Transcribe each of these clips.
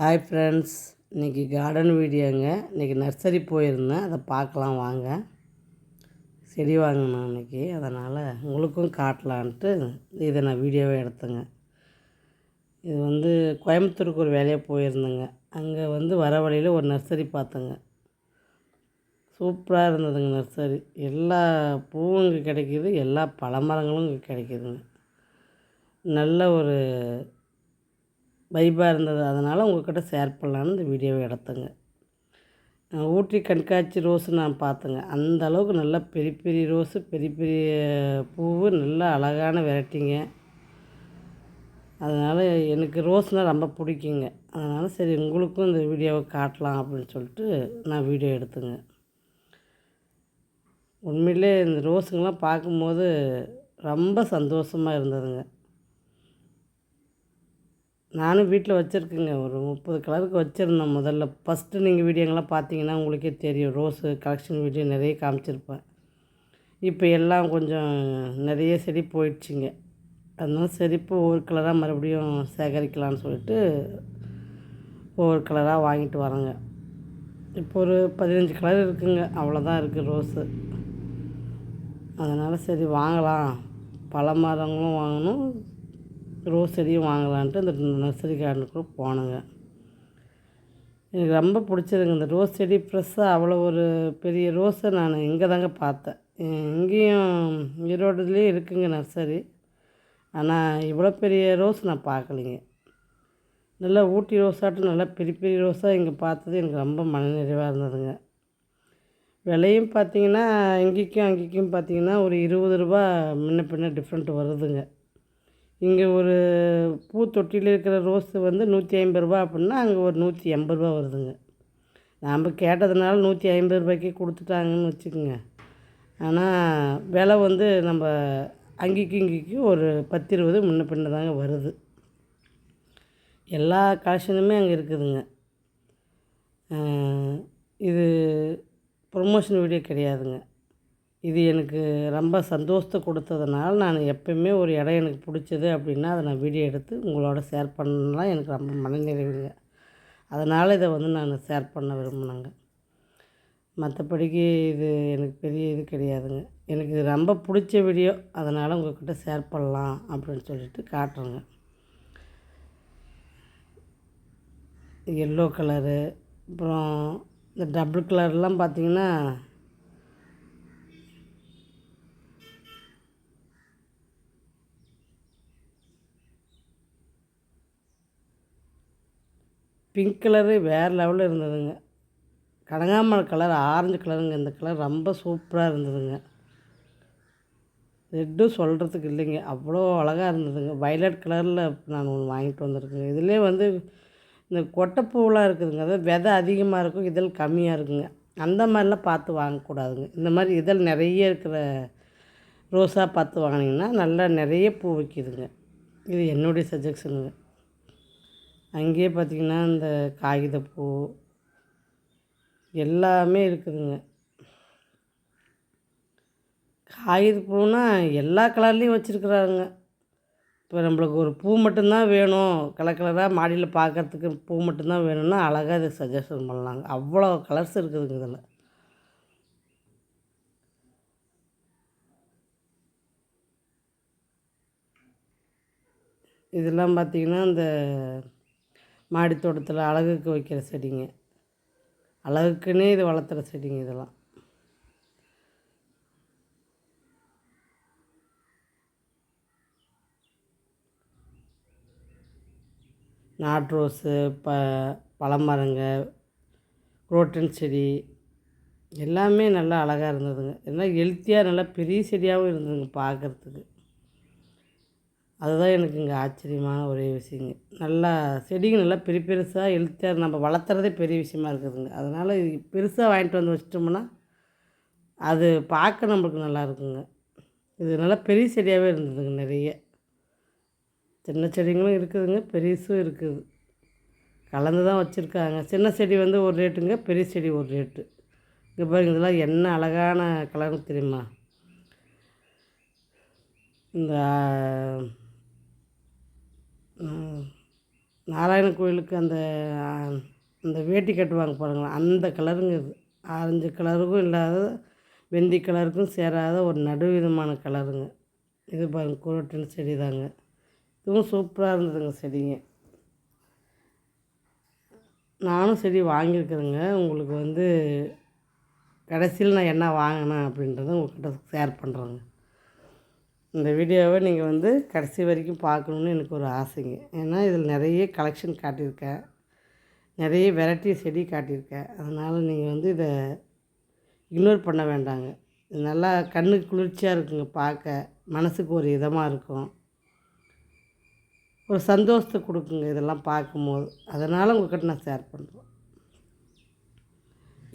Hi friends இன்றைக்கி garden வீடியோங்க இன்றைக்கி நர்சரி போயிருந்தேன். அதை பார்க்கலாம் வாங்க. செடி வாங்கினேன் இன்றைக்கி அதனால் உங்களுக்கும் காட்டலான்ட்டு இதை நான் வீடியோவே எடுத்தேங்க. இது வந்து கோயம்புத்தூருக்கு ஒரு வேலையாக போயிருந்தேங்க. அங்கே வந்து வர வழியில் ஒரு நர்சரி பார்த்தேங்க. சூப்பராக இருந்ததுங்க நர்சரி எல்லா பூவும் இங்கே கிடைக்கிது. எல்லா பழமரங்களும் இங்கே கிடைக்கிதுங்க. நல்ல ஒரு வைபாக இருந்தது. அதனால் உங்கள்கிட்ட ஷேர் பண்ணலான்னு இந்த வீடியோவை எடுத்தேங்க. ஊட்டி கண்காட்சி ரோஸு நான் பார்த்தேங்க. அந்த அளவுக்கு நல்லா பெரிய பெரிய ரோஸு பெரிய பெரிய பூவு நல்லா அழகான வெரைட்டிங்க அதனால் எனக்கு ரோஸ்னால் ரொம்ப பிடிக்குங்க. அதனால் சரி உங்களுக்கும் இந்த வீடியோவை காட்டலாம் அப்படின்னு சொல்லிட்டு நான் வீடியோ எடுத்தேங்க. உண்மையிலே இந்த ரோஸுங்கெல்லாம் பார்க்கும்போது ரொம்ப சந்தோஷமாக இருந்ததுங்க. நானும் வீட்டில் வச்சுருக்கேங்க. ஒரு முப்பது கலருக்கு வச்சுருந்தேன் முதல்ல. ஃபஸ்ட்டு நீங்கள் வீடியோங்கெல்லாம் பார்த்தீங்கன்னா உங்களுக்கே தெரியும். ரோஸு கலெக்ஷன் வீடியோ நிறைய காமிச்சிருப்பேன். இப்போ எல்லாம் கொஞ்சம் நிறைய செடி போயிடுச்சுங்க. அதனால சரி இப்போ ஒவ்வொரு கலராக மறுபடியும் சேகரிக்கலான்னு சொல்லிட்டு ஒவ்வொரு கலராக வாங்கிட்டு வரேங்க இப்போ ஒரு பதினஞ்சு கலர் இருக்குங்க. அவ்வளோதான் இருக்குது ரோஸு அதனால் சரி வாங்கலாம். பல மரங்களும் வாங்கணும். ரோஸ் செடியும் வாங்கலான்ட்டு இந்த நர்சரி கார்டனுக்குள்ளே போனேங்க. எனக்கு ரொம்ப பிடிச்சதுங்க. இந்த ரோஸ் செடி ஃப்ரெஷ்ஷாக அவ்வளோ ஒரு பெரிய ரோஸை நான் இங்கே தாங்க பார்த்தேன். இங்கேயும் ஈரோடுலேயும் இருக்குங்க நர்சரி. ஆனால் இவ்வளோ பெரிய ரோஸ் நான் பார்க்கலிங்க. நல்லா ஊட்டி ரோஸாட்டும் நல்லா பெரிய பெரிய ரோஸாக இங்கே பார்த்தது எனக்கு ரொம்ப மனநிறைவாக இருந்ததுங்க. விலையும் பார்த்தீங்கன்னா இங்கேக்கும் அங்கேக்கும் பார்த்தீங்கன்னா ஒரு இருபது ரூபா முன்ன பின்ன டிஃப்ரெண்ட் வருதுங்க. இங்கே ஒரு பூ தொட்டியில் இருக்கிற ரோஸு வந்து நூற்றி ஐம்பது ரூபா அப்படின்னா அங்கே ஒரு நூற்றி எண்பது ரூபா வருதுங்க. நாம் கேட்டதுனால நூற்றி ஐம்பது ரூபாய்க்கு கொடுத்துட்டாங்கன்னு வச்சுக்கோங்க. ஆனால் விலை வந்து நம்ம அங்கிக்கும் இங்கேக்கும் ஒரு பத்து இருபது முன்ன பின்ன தாங்க வருது. எல்லா கலெக்ஷனுமே அங்கே இருக்குதுங்க. இது ப்ரொமோஷன் வீடியோ கிடையாதுங்க. இது எனக்கு ரொம்ப சந்தோஷத்தை கொடுத்ததுனால நான் எப்பயுமே ஒரு இடம் எனக்கு பிடிச்சது அப்படின்னா அதை நான் வீடியோ எடுத்து உங்களோட ஷேர் பண்ணலாம். எனக்கு ரொம்ப மனநிறைவுங்க. அதனால் இதை வந்து நான் ஷேர் பண்ண விரும்பினேங்க. மற்றபடிக்கு இது எனக்கு பெரிய இது கிடையாதுங்க. எனக்கு இது ரொம்ப பிடிச்ச வீடியோ அதனால் உங்கள்கிட்ட ஷேர் பண்ணலாம் அப்படின்னு சொல்லிட்டு காட்டுறேங்க. எல்லோ கலரு அப்புறம் இந்த டபுள் கலர்லாம் பார்த்திங்கன்னா பிங்க் கலரு வேறு லெவலில் இருந்ததுங்க. கனகாமரம் கலர் ஆரஞ்சு கலருங்க இந்த கலர் ரொம்ப சூப்பராக இருந்ததுங்க. ரெட்டும் சொல்கிறதுக்கு இல்லைங்க. அவ்வளோ அழகாக இருந்ததுங்க. வயலட் கலரில் நான் ஒன்று வாங்கிட்டு வந்திருக்கேங்க. இதிலே வந்து இந்த கொட்டைப்பூவெலாம் இருக்குதுங்க. அதாவது விதை அதிகமாக இருக்கும் இதழ் கம்மியாக இருக்குங்க. அந்த மாதிரிலாம் பார்த்து வாங்கக்கூடாதுங்க. இந்த மாதிரி இதழ் நிறைய இருக்கிற ரோஸாக பார்த்து வாங்கினீங்கன்னா நல்லா நிறைய பூ வைக்கிதுங்க. இது என்னுடைய சஜஷனுங்க அங்கேயே பார்த்திங்கன்னா இந்த காகிதப்பூ எல்லாமே இருக்குதுங்க. காகிதப்பூனா எல்லா கலர்லேயும் வச்சுருக்குறாங்க. இப்போ நம்மளுக்கு ஒரு பூ மட்டும்தான் வேணும். கலர் கலராக மாடியில் பார்க்குறதுக்கு பூ மட்டும்தான் வேணும்னா அழகாக இதை சஜஷன் பண்ணலாங்க. அவ்வளோ கலர்ஸ் இருக்குதுங்க இதில். இதெல்லாம் பார்த்திங்கன்னா இந்த மாடி தோட்டத்தில் அழகுக்கு வைக்கிற செடிங்க. அழகுக்குன்னே இது வளர்த்துற செடிங்க இதெல்லாம். நாட் ரோஸு ப பழமரங்க குரோட்டன் செடி எல்லாமே நல்லா அழகாக இருந்ததுங்க. எல்லாம் ஹெல்த்தியாக நல்லா பெரிய செடியாகவும் இருந்ததுங்க பார்க்குறதுக்கு. அதுதான் எனக்கு இங்கே ஆச்சரியமான ஒரே விஷயங்க. நல்லா செடிங்க நல்லா பெரிய பெருசாக எழுத்தார் நம்ம வளர்த்துறதே பெரிய விஷயமா இருக்குதுங்க. அதனால் பெருசாக வாங்கிட்டு வந்து வச்சிட்டோம்னா அது பார்க்க நம்மளுக்கு நல்லா இருக்குங்க. இது நல்லா பெரிய செடியாகவே இருந்ததுங்க நிறைய. சின்ன செடிங்களும் இருக்குதுங்க பெருசும் இருக்குது. கலந்து தான் வச்சுருக்காங்க. சின்ன செடி வந்து ஒரு ரேட்டுங்க பெரிய செடி ஒரு ரேட்டு. இங்கே பாருங்க இதெல்லாம் என்ன அழகான கலர் தெரியுமா? இந்த நாராயண கோயிலுக்கு அந்த அந்த வேட்டி கட்டுவாங்க பாருங்கள் அந்த கலருங்க இது. ஆரஞ்சு கலருக்கும் இல்லாத வெந்தி கலருக்கும் சேராத ஒரு நடுவிதமான கலருங்க. இது பாருங்கள் குரோட்டன் செடி தாங்க. இதுவும் சூப்பராக இருந்ததுங்க செடிங்க. நானும் செடி வாங்கியிருக்கிறேங்க. உங்களுக்கு வந்து கடைசியில் நான் என்ன வாங்கினேன் அப்படின்றத உங்கள்கிட்ட ஷேர் பண்ணுறேங்க இந்த வீடியோவை நீங்கள் வந்து கடைசி வரைக்கும் பார்க்கணுன்னு எனக்கு ஒரு ஆசைங்க. ஏன்னா இதில் நிறைய கலெக்ஷன் காட்டியிருக்கேன். நிறைய வெரைட்டி செடி காட்டியிருக்கேன். அதனால் நீங்கள் வந்து இதை இக்னோர் பண்ண வேண்டாங்க. இது நல்லா கண்ணுக்கு குளிர்ச்சியாக இருக்குங்க பார்க்க. மனசுக்கு ஒரு இதமாக இருக்கும். ஒரு சந்தோஷத்தை கொடுக்குங்க இதெல்லாம் பார்க்கும்போது. அதனால் உங்கள்கிட்ட நான் ஷேர் பண்ணுறேன்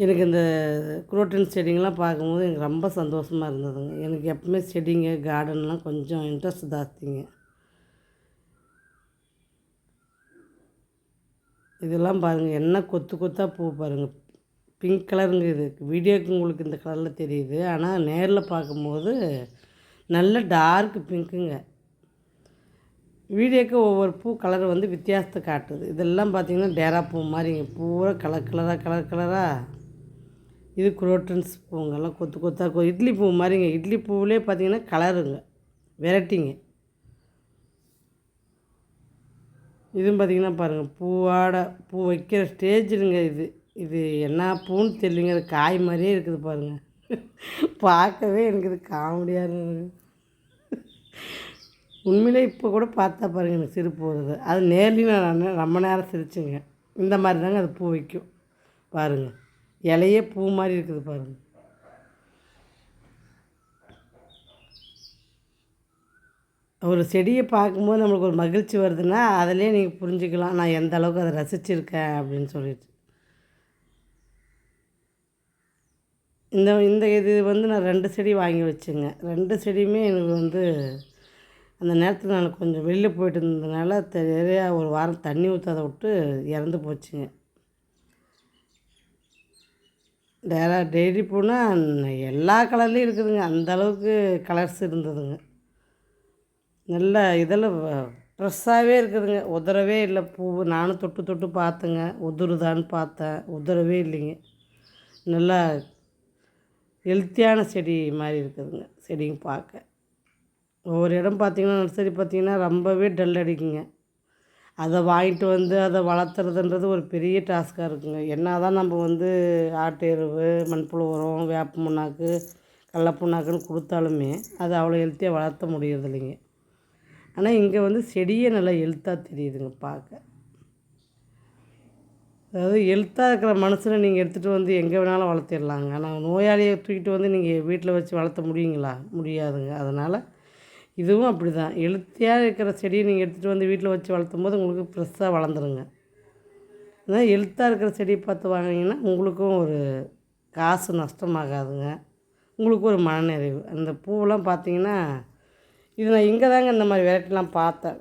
எனக்கு இந்த குரோட்டன் செடிங்கெலாம் பார்க்கும்போது எனக்கு ரொம்ப சந்தோஷமாக இருந்ததுங்க. எனக்கு எப்பவுமே செடிங்க கார்டன்லாம் கொஞ்சம் இன்ட்ரெஸ்ட் ஜாஸ்திங்க. இதெல்லாம் பாருங்கள் என்ன கொத்து கொத்தாக பூ பாருங்கள் பிங்க் கலருங்க இது. வீடியோக்கு உங்களுக்கு இந்த கலரில் தெரியுது. ஆனால் நேரில் பார்க்கும்போது நல்ல டார்க் பிங்க்குங்க வீடியோக்கு ஒவ்வொரு பூ கலர் வந்து வித்தியாசத்தை காட்டுது. இதெல்லாம் பார்த்திங்கன்னா டேரா பூ மாதிரிங்க பூரா கலர் கலராக கலர் கலராக இது குரோட்டன்ஸ் பூங்கெல்லாம் கொத்து கொத்தாக இருக்கும் இட்லி பூ மாதிரிங்க. இட்லி பூவிலே பார்த்திங்கன்னா கலருங்க வெரைட்டிங்க. இதுவும் பார்த்திங்கன்னா பாருங்கள் பூவாட பூ வைக்கிற ஸ்டேஜிலுங்க இது. இது என்ன பூன்னு தெரியலைங்க அது காய் மாதிரியே இருக்குது பாருங்கள் பார்க்கவே எனக்கு இது காமெடியாக இருந்தது உண்மையிலே இப்போ கூட பார்த்தா பாருங்கள் எனக்கு சிரிப்பு வருது. அது நேர்லேயும் நான் ரொம்ப நேரம் சிரிச்சுங்க. இந்த மாதிரி தாங்க அது பூ வைக்கும். பாருங்கள் இலையே பூ மாதிரி இருக்குது பாருங்கள் ஒரு செடியை பார்க்கும்போது நம்மளுக்கு ஒரு மகிழ்ச்சி வருதுன்னா அதிலே நீங்கள் புரிஞ்சுக்கலாம் நான் எந்த அளவுக்கு அதை ரசிச்சிருக்கேன் அப்படின்னு சொல்லிட்டு. இந்த இந்த இது வந்து நான் ரெண்டு செடி வாங்கி வச்சுங்க. ரெண்டு செடியுமே எனக்கு வந்து அந்த நேரத்தில் நான் கொஞ்சம் வெளில போயிட்டு இருந்ததுனால தெரியா ஒரு வாரம் தண்ணி ஊற்றாத விட்டு இறந்து போச்சுங்க. டேரா டெய்லி பூனால் எல்லா கலர்லேயும் இருக்குதுங்க. அந்த அளவுக்கு கலர்ஸ் இருந்ததுங்க. நல்ல இதில் ஃப்ரெஷ்ஷாகவே இருக்குதுங்க. உதறவே இல்லை. பூ நானும் தொட்டு தொட்டு பார்த்தேங்க. உதுருதான்னு பார்த்தேன். உதறவே இல்லைங்க. நல்லா ஹெல்த்தியான செடி மாதிரி இருக்குதுங்க. செடிங்க பார்க்க. ஒவ்வொரு இடம் பார்த்திங்கன்னா நர்சரி பார்த்திங்கன்னா ரொம்பவே டல் அடிக்குங்க. அதை வாங்கிட்டு வந்து அதை வளர்த்துறதுன்றது ஒரு பெரிய டாஸ்க்காக இருக்குங்க. என்ன தான் நம்ம வந்து ஆட்டு எருவு மண்புழு உரம் வேப்ப புண்ணாக்கு கடல புண்ணாக்குன்னு கொடுத்தாலுமே அது அவ்வளோ ஹெல்த்தியாக வளர்த்த முடியறது இல்லைங்க ஆனால் இங்கே வந்து செடியே நல்லா ஹெல்த்தாக தெரியுதுங்க பார்க்க. அதாவது ஹெல்த்தாக இருக்கிற மனுஷனை நீங்கள் எடுத்துகிட்டு வந்து எங்கே வேணாலும் வளர்த்திடலாங்க. ஆனால் நோயாளியை தூக்கிட்டு வந்து நீங்கள் வீட்டில் வச்சு வளர்த்த முடியுங்களா? முடியாதுங்க. அதனால் இதுவும் அப்படி தான் எழுத்தியாக இருக்கிற செடியை நீங்கள் எடுத்துகிட்டு வந்து வீட்டில் வச்சு வளர்த்தும் போது உங்களுக்கு ஃப்ரெஷ்ஷாக வளர்ந்துருங்க. அதான் எழுத்தாக இருக்கிற செடியை பார்த்து வாங்கினீங்கன்னா உங்களுக்கும் ஒரு காசு நஷ்டமாகாதுங்க. உங்களுக்கு ஒரு மனநிறைவு. அந்த பூவெல்லாம் பார்த்தீங்கன்னா இது நான் இங்கே தாங்க இந்த மாதிரி வெரைட்டிலாம் பார்த்தேன்.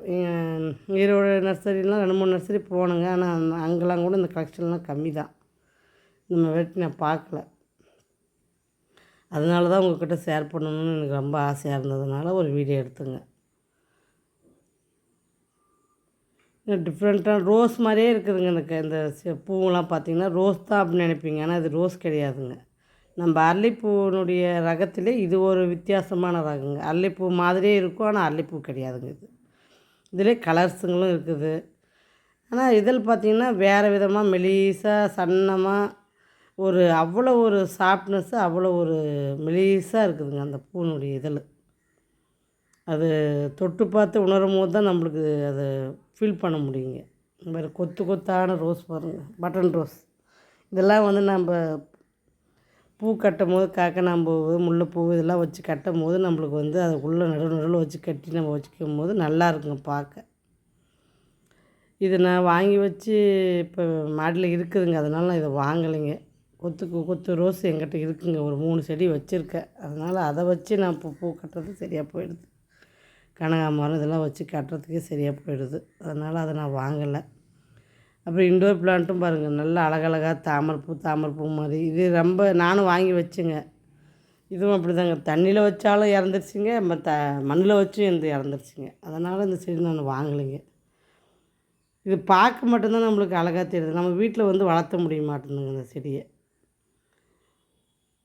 ஈரோடு நர்சரிலாம் ரெண்டு மூணு நர்சரி போனேங்க ஆனால் அங்கெல்லாம் கூட இந்த கலெக்ஷன்லாம் கம்மி தான் இந்த வெரைட்டி நான் பார்க்கல. அதனால தான் உங்கள்கிட்ட ஷேர் பண்ணணும்னு எனக்கு ரொம்ப ஆசையாக இருந்ததுனால ஒரு வீடியோ எடுத்துங்க. டிஃப்ரெண்ட்டான ரோஸ் மாதிரியே இருக்குதுங்க எனக்கு. இந்த பூவெலாம் பார்த்தீங்கன்னா ரோஸ் தான் அப்படின்னு நினைப்பீங்க. ஆனால் இது ரோஸ் கிடையாதுங்க. நம்ம அரளிப்பூனுடைய ரகத்திலே இது ஒரு வித்தியாசமான ரகங்க. அரளிப்பூ மாதிரியே இருக்கும். ஆனால் அரளிப்பூ கிடையாதுங்க இது. இதிலே கலர்ஸுங்களும் இருக்குது. ஆனால் இதில் பார்த்திங்கன்னா வேறு விதமாக மெலிசாக சன்னமாக ஒரு அவ்வளோ ஒரு சாஃப்ட்னஸ்ஸு அவ்வளோ ஒரு மெலிசாக இருக்குதுங்க அந்த பூனுடைய இதில் அது தொட்டு பார்த்து உணரும் போது தான் நம்மளுக்கு அதை ஃபீல் பண்ண முடியுங்க. வேறு கொத்து கொத்தான ரோஸ் பாருங்கள் பட்டன் ரோஸ் இதெல்லாம் வந்து நம்ம பூ கட்டும் போது காக்கனாம்பூ முல்லைப்பூ இதெல்லாம் வச்சு கட்டும் போது நம்மளுக்கு வந்து அது உள்ளே நடுவு நடுவில் வச்சு கட்டி நம்ம வச்சுக்கும் போது நல்லா இருக்குங்க பார்க்க. இது நான் வாங்கி வச்சு இப்போ மாடியில் இருக்குதுங்க அதனால் நான் இதை வாங்கலைங்க. கொத்துக்கு கொத்து ரோஸ் எங்கிட்ட இருக்குங்க. ஒரு மூணு செடி வச்சுருக்கேன். அதனால் அதை வச்சு நான் இப்போ பூ கட்டுறது சரியாக போயிடுது. கனகாமரம் இதெல்லாம் வச்சு கட்டுறதுக்கே சரியாக போயிடுது. அதனால் அதை நான் வாங்கலை. அப்புறம் இண்டோர் பிளான்ட்டும் பாருங்கள் நல்லா அழகழகாக தாமரைப்பூ தாமரைப்பூ மாதிரி. இது ரொம்ப நானும் வாங்கி வச்சுங்க. இதுவும் அப்படி தாங்க தண்ணியில் வச்சாலும் இறந்துருச்சுங்க. மற்ற மண்ணில் வச்சும் இருந்து இறந்துருச்சுங்க. அதனால் இந்த செடி நான் வாங்கலைங்க. இது பார்க்க மட்டும்தான் நம்மளுக்கு அழகாக தெரியுது. நம்ம வீட்டில் வந்து வளர்த்த முடிய மாட்டேங்குதுங்க இந்த செடியை.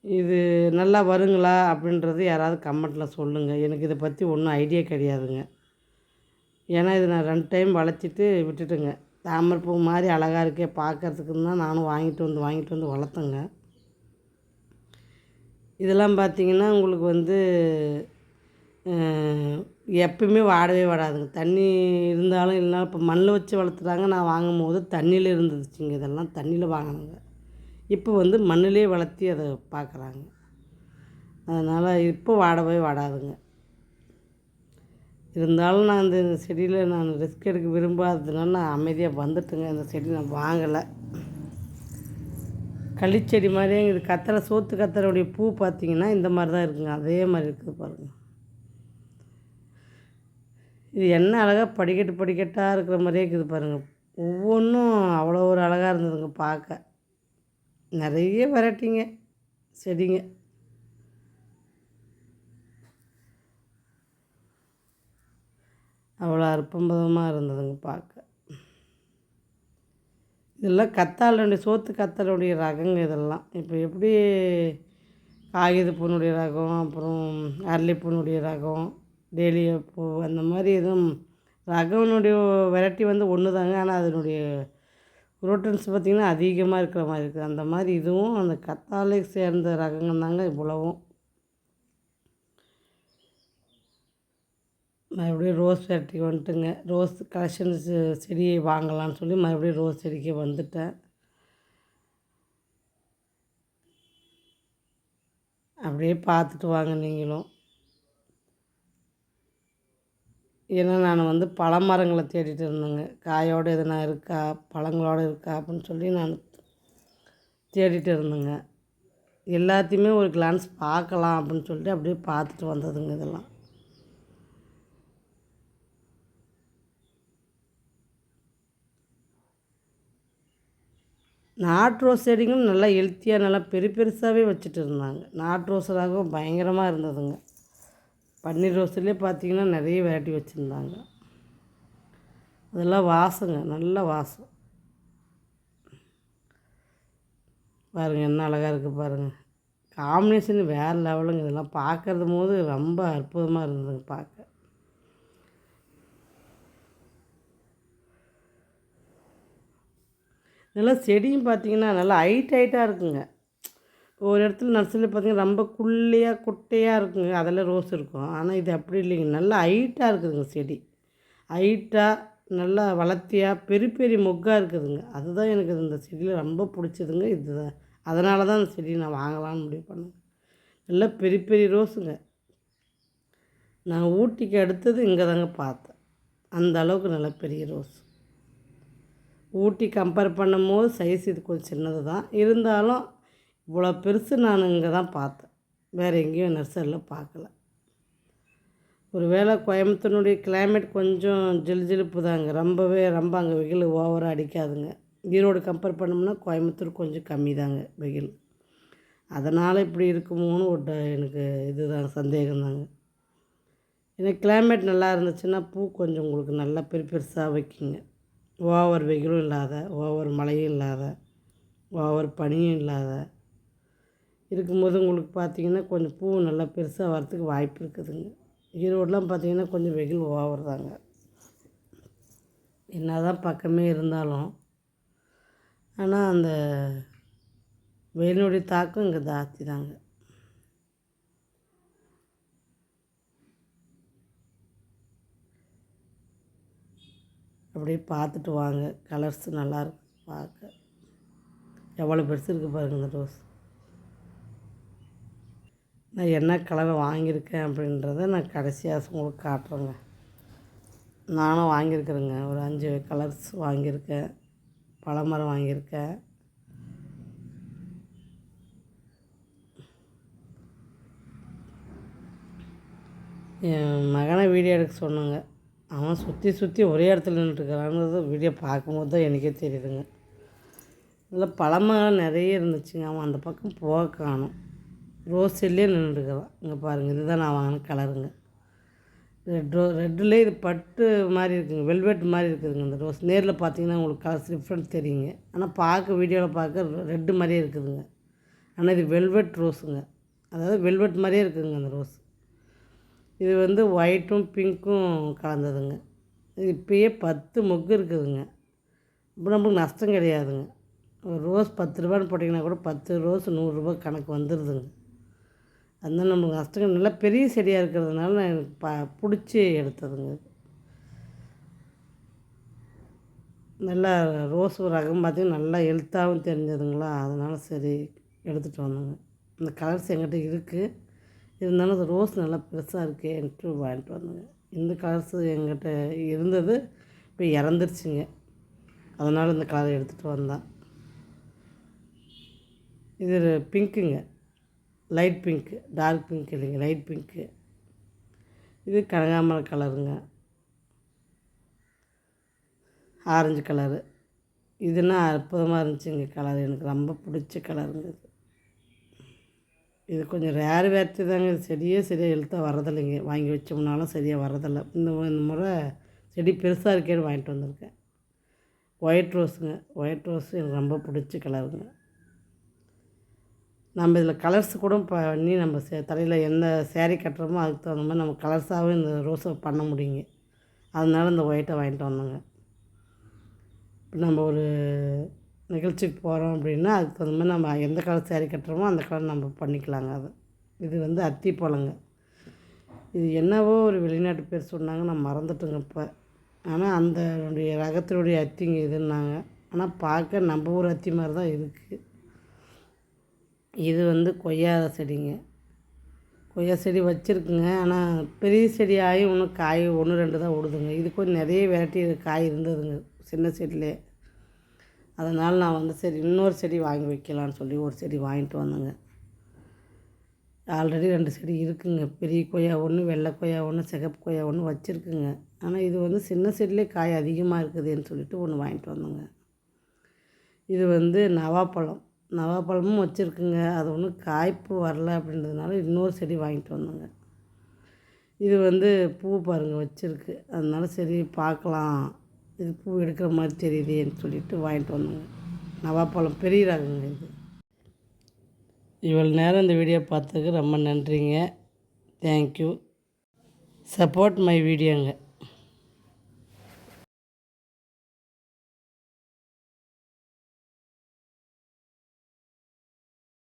இது நல்லா வருங்களா அப்படின்றது யாராவது கமெண்ட்டில் சொல்லுங்கள் எனக்கு இதை பற்றி ஒன்றும் ஐடியா கிடையாதுங்க. ஏன்னா இது நான் ரெண்டு டைம் வளர்த்திட்டு விட்டுட்டுங்க. தாமரைப்பூ மாதிரி அழகாக இருக்கே பார்க்கறதுக்குன்னு தான் நானும் வாங்கிட்டு வந்து வாங்கிட்டு வந்து வளர்த்தேங்க. இதெல்லாம் பார்த்திங்கன்னா உங்களுக்கு வந்து எப்பயுமே வாடவே வாடாதுங்க. தண்ணி இருந்தாலும் இல்லைனாலும் இப்போ மண்ணில் வச்சு வளர்த்துறாங்க. நான் வாங்கும் போது தண்ணியில் இருந்துச்சுங்க. இதெல்லாம் தண்ணியில் வாங்கினேங்க. இப்போ வந்து மண்ணிலே வளர்த்தி அதை பார்க்குறாங்க. அதனால் இப்போ வாடவே வாடாதுங்க. இருந்தாலும் நான் இந்த செடியில் நான் ரிஸ்க் எடுக்க விரும்பாததுனால நான் அமைதியாக வந்துட்டுங்க. இந்த செடி நான் வாங்கலை. களிச்செடி மாதிரியே இது கத்திர சோத்து கத்திரோடைய பூ பார்த்தீங்கன்னா இந்த மாதிரி தான் இருக்குங்க. அதே மாதிரி இருக்குது பாருங்கள் இது என்ன அழகாக படிக்கட்டு படிக்கட்டாக இருக்கிற மாதிரியே இருக்குது பாருங்கள் ஒவ்வொன்றும் அவ்வளோ ஒரு அழகாக இருந்ததுங்க பார்க்க. நிறைய வெரைட்டிங்க செடிங்க. அவ்வளோ அற்புதமாக இருந்ததுங்க பார்க்க. இதெல்லாம் கத்தாளுடைய சோத்து கத்தாளுடைய ரகங்க இதெல்லாம். இப்போ எப்படி காகிதப்பூனுடைய ரகம் அப்புறம் அரளிப்பூனுடைய ரகம் டேலியா பூ அந்த மாதிரி எதுவும் ரகனுடைய வெரைட்டி வந்து ஒன்று தாங்க ஆனால் அதனுடைய புரோட்டன்ஸ் பார்த்திங்கன்னா அதிகமாக இருக்கிற மாதிரி இருக்குது. அந்த மாதிரி இதுவும் அந்த கத்தாழை சேர்ந்த ரகங்கள் தாங்க இவ்வளவும். மறுபடியும் ரோஸ் வெரைட்டி வந்துட்டுங்க. ரோஸ் கலெக்ஷன் செடியை வாங்கலாம்னு சொல்லி மறுபடியும் ரோஸ் செடிக்கு வந்துட்டேன். அப்படியே பார்த்துட்டு வாங்க நீங்களும். ஏன்னா நான் வந்து பழமரங்களை தேடிட்டு இருந்தேங்க. காயோடு எதனா இருக்கா பழங்களோடு இருக்கா அப்படின்னு சொல்லி நான் தேடிட்டு இருந்தேங்க. எல்லாத்தையுமே ஒரு கிளான்ஸ் பார்க்கலாம் அப்படின்னு சொல்லிட்டு அப்படியே பார்த்துட்டு வந்ததுங்க இதெல்லாம். நாட் ரோஸ் செடிங்களும் நல்லா ஹெல்த்தியாக நல்லா பெரிய பெருசாகவே வச்சுட்டு இருந்தாங்க. நாட் ரோஸ் பயங்கரமாக இருந்ததுங்க. பன்னீர் ரோஸ்லேயே பார்த்தீங்கன்னா நிறைய வெரைட்டி வச்சுருந்தாங்க. அதெல்லாம் வாசங்க நல்ல வாசம். பாருங்கள் என்ன அழகாக இருக்குது பாருங்கள் காம்பினேஷன் வேறு லெவலுங்க இதெல்லாம் பார்க்குறது போது ரொம்ப அற்புதமாக இருந்ததுங்க பார்க்க. நல்லா செடியும் பார்த்தீங்கன்னா நல்லா ஹைட் ஹைட்டாக இருக்குங்க. ஒரு இடத்துல நர்சரியில் பார்த்தீங்கன்னா ரொம்ப குள்ளையாக குட்டையாக இருக்குங்க. அதெல்லாம் ரோஸ் இருக்கும். ஆனால் இது அப்படி இல்லைங்க. நல்லா ஹைட்டாக இருக்குதுங்க செடி. ஹைட்டாக நல்லா வளர்த்தியாக பெரிய பெரிய மொக்காக இருக்குதுங்க. அதுதான் எனக்கு இந்த செடியில் ரொம்ப பிடிச்சதுங்க. இதுதான். அதனால தான் அந்த செடியை நான் வாங்கலாம்னு முடிவு பண்ணேன். நல்லா பெரிய பெரிய ரோஸுங்க. நான் ஊட்டிக்கு அடுத்தது இங்கே தாங்க பார்த்தேன். அந்த அளவுக்கு நல்ல பெரிய ரோஸ். ஊட்டி கம்பேர் பண்ணும்போது சைஸ் இது கொஞ்சம் சின்னது தான் இருந்தாலும் இவ்வளோ பெருசு நான் இங்கே தான் பார்த்தேன். வேறு எங்கேயும் நர்சரியில் பார்க்கல. ஒரு வேளை கோயம்புத்தூருடைய கிளைமேட் கொஞ்சம் ஜில் ஜிலுப்பு தாங்க. ரொம்பவே ரொம்ப அங்கே வெயில் ஓவராக அடிக்காதுங்க. ஈரோடு கம்பேர் பண்ணோம்னா கோயம்புத்தூர் கொஞ்சம் கம்மி தாங்க வெயில். அதனால் இப்படி இருக்குமோன்னு ஒரு ட- எனக்கு இதுதான் சந்தேகம் தாங்க எனக்கு கிளைமேட் நல்லா இருந்துச்சுன்னா பூ கொஞ்சம் உங்களுக்கு நல்லா பெரு பெருசாக வைக்குங்க. ஓவர் வெயிலும் இல்லாத ஓவர் மழையும் இல்லாத ஓவர் பனியும் இல்லாத இருக்கும்போது உங்களுக்கு பார்த்தீங்கன்னா கொஞ்சம் பூ நல்லா பெருசாக வரத்துக்கு வாய்ப்பு இருக்குதுங்க. ஈரோடெலாம் பார்த்தீங்கன்னா கொஞ்சம் வெயில் ஓவர் தாங்க என்ன தான் பக்கமே இருந்தாலும். ஆனால் அந்த வெயிலினுடைய தாக்கம் இங்கே ஜாஸ்தி தாங்க. அப்படியே பார்த்துட்டு வாங்க. கலர்ஸ் நல்லா இருக்கு பார்க்க. எவ்வளோ பெருசு இருக்குது பாருங்கள் இந்த ரோஸ் நான் என்ன கலவை வாங்கியிருக்கேன் அப்படின்றத நான் கடைசியாக உங்களுக்கு காட்டுறேங்க. நானும் வாங்கியிருக்கிறேங்க. ஒரு அஞ்சு கலர்ஸ் வாங்கியிருக்கேன். பழமரம் வாங்கியிருக்கேன். என் மகனை வீடியோ எடுக்க சொன்னாங்க. அவன் சுற்றி சுற்றி ஒரே இடத்துல நின்றுட்டுருக்கிறான்றது வீடியோ பார்க்கும்போது தான் எனக்கே தெரியுதுங்க. இதில் பழமரம் நிறைய இருந்துச்சுங்க. அவன் அந்த பக்கம் போக காணும். ரோஸ் செல்லே நின்றுட்டுருக்கிறான் இங்கே பாருங்கள் இதுதான் நான் வாங்கின கலருங்க. ரெட் ரோ ரெட்டில் இது பட்டு மாதிரி இருக்குங்க வெல்வெட் மாதிரி இருக்குதுங்க இந்த ரோஸ். நேரில் பார்த்தீங்கன்னா உங்களுக்கு கலர்ஸ் டிஃப்ரெண்ட் தெரியுங்க. ஆனால் பார்க்க வீடியோவில் பார்க்க ரெட்டு மாதிரியே இருக்குதுங்க. ஆனால் இது வெல்வெட் ரோஸுங்க. அதாவது வெல்வெட் மாதிரியே இருக்குதுங்க அந்த ரோஸ். இது வந்து ஒயிட்டும் பிங்க்கும் கலந்ததுங்க. இது இப்பயே பத்து மொக்கு இருக்குதுங்க. இப்போ நம்மளுக்கு நஷ்டம் கிடையாதுங்க. ஒரு ரோஸ் பத்து ரூபான்னு போட்டிங்கன்னா கூட பத்து ரோஸ் நூறுரூபா கணக்கு வந்துடுதுங்க அந்த நமக்கு நஷ்டம் நல்லா பெரிய செடியாக இருக்கிறதுனால நான் எனக்கு ப பிடிச்சி எடுத்ததுங்க. நல்லா ரோஸ் ரகம் பார்த்திங்கன்னா நல்லா எழுத்தாகவும் தெரிஞ்சதுங்களா? அதனால் சரி எடுத்துகிட்டு வந்தோங்க. இந்த கலர்ஸ் எங்கிட்ட இருக்குது இருந்தாலும் அது ரோஸ் நல்லா பெருசாக இருக்கேன்ட்டு வாங்கிட்டு வந்தோங்க. இந்த கலர்ஸு எங்கிட்ட இருந்தது இப்போ இறந்துருச்சுங்க. அதனால் இந்த கலர் எடுத்துகிட்டு வந்தேன். இது பிங்க்குங்க லைட் பிங்க்கு டார்க் பிங்க் இல்லைங்க லைட் பிங்க்கு. இது கனகாமரம் கலருங்க. Orange colour. இதுனா அற்புதமாக இருந்துச்சுங்க கலர். எனக்கு ரொம்ப பிடிச்ச கலருங்க இது. இது கொஞ்சம் ரேர் வெரைட்டி தாங்க இது. செடியே சரியாக எழுத்தாக வரதில்லைங்க வாங்கி வச்சோம்னாலும் சரியாக வரதில்லை இந்த இந்த முறை செடி பெருசாக இருக்கேன்னு வாங்கிட்டு வந்திருக்கேன். ஒயிட் ரோஸுங்க. ஒயிட் ரோஸ் எனக்கு ரொம்ப பிடிச்ச கலருங்க. நம்ம இதில் கலர்ஸ் கூட பண்ணி நம்ம சே தலையில் எந்த சேரீ கட்டுறோமோ அதுக்கு தகுந்த மாதிரி நம்ம கலர்ஸாகவும் இந்த ரோஸை பண்ண முடியுங்க. அதனால இந்த ஒயிட்டை வாங்கிட்டு வந்தோங்க. இப்போ நம்ம ஒரு நிகழ்ச்சிக்கு போகிறோம் அப்படின்னா அதுக்கு தகுந்த மாதிரி நம்ம எந்த கலர் சேரீ கட்டுறோமோ அந்த கலர் நம்ம பண்ணிக்கலாங்க அது. இது வந்து அத்தி பழங்க. இது என்னவோ ஒரு வெளிநாட்டு பேர் சொன்னாங்க நான் மறந்துட்டேங்க இப்போ. ஆனால் அந்த ரகத்தினுடைய அத்திங்க இதுன்னாங்க. ஆனால் பார்க்க நம்ம ஊர் அத்தி மாதிரி தான் இருக்குது இது வந்து கொய்யா செடிங்க. கொய்யா செடி வச்சுருக்குங்க. ஆனால் பெரிய செடியாகி இன்னும் காய் ஒன்று ரெண்டு தான் விடுதுங்க இது கொஞ்சம் நிறைய வெரைட்டி காய் இருந்ததுங்க சின்ன செடியிலே. அதனால் நான் வந்து சரி இன்னொரு செடி வாங்கி வைக்கலான்னு சொல்லி ஒரு செடி வாங்கிட்டு வந்தேங்க. ஆல்ரெடி ரெண்டு செடி இருக்குங்க. பெரிய கொய்யா ஒன்று வெள்ளை கொய்யா ஒன்று சிகப்பு கொய்யா ஒன்று வச்சுருக்குங்க. ஆனால் இது வந்து சின்ன செடியிலே காய் அதிகமாக இருக்குதுன்னு சொல்லிட்டு ஒன்று வாங்கிட்டு வந்தோங்க. இது வந்து நவாப்பழம். நவாப்பழமும் வச்சுருக்குங்க. அது ஒன்றும் காய்ப்பு வரல அப்படின்றதுனால இன்னொரு செடி வாங்கிட்டு வந்தோங்க. இது வந்து பூ பாருங்கள் வச்சுருக்கு. அதனால சரி பார்க்கலாம். இது பூ எடுக்கிற மாதிரி தெரியுதேன்னு சொல்லிட்டு வாங்கிட்டு வந்தோங்க. நவாப்பழம் பெரிய ரகங்க இது. இவ்வளோ நேரம் இந்த வீடியோ பார்த்ததுக்கு ரொம்ப நன்றிங்க. Thank you support my வீடியோங்க